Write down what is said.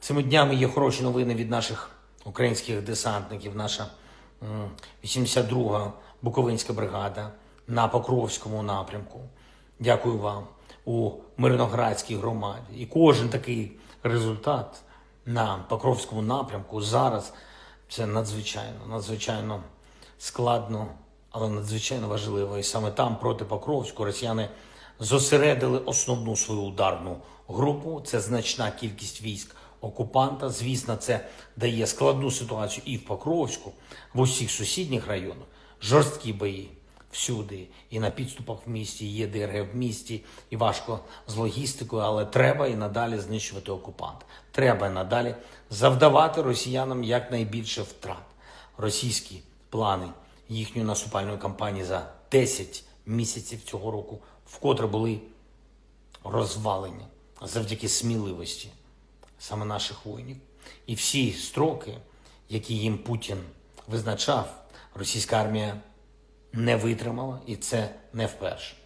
Цими днями є хороші новини від наших українських десантників. Наша м, 82-га Буковинська бригада на Покровському напрямку. Дякую вам у Мирноградській громаді. І кожен такий результат на Покровському напрямку зараз це надзвичайно, надзвичайно складно, але надзвичайно важливо. І саме там, проти Покровську, росіяни зосередили основну свою ударну групу. Це значна кількість військ окупанта. Звісно, це дає складну ситуацію і в Покровську, в усіх сусідніх районах. Жорсткі бої всюди, і на підступах в місті, і є ДРГ в місті, і важко з логістикою, але треба і надалі знищувати окупанта. Треба і надалі завдавати росіянам якнайбільше втрат. Російські плани їхньої наступальної кампанії за 10 місяців цього року вкотре були розвалені завдяки сміливості саме наших воїнів. І всі строки, які їм Путін визначав, російська армія не витримала, і це не вперше.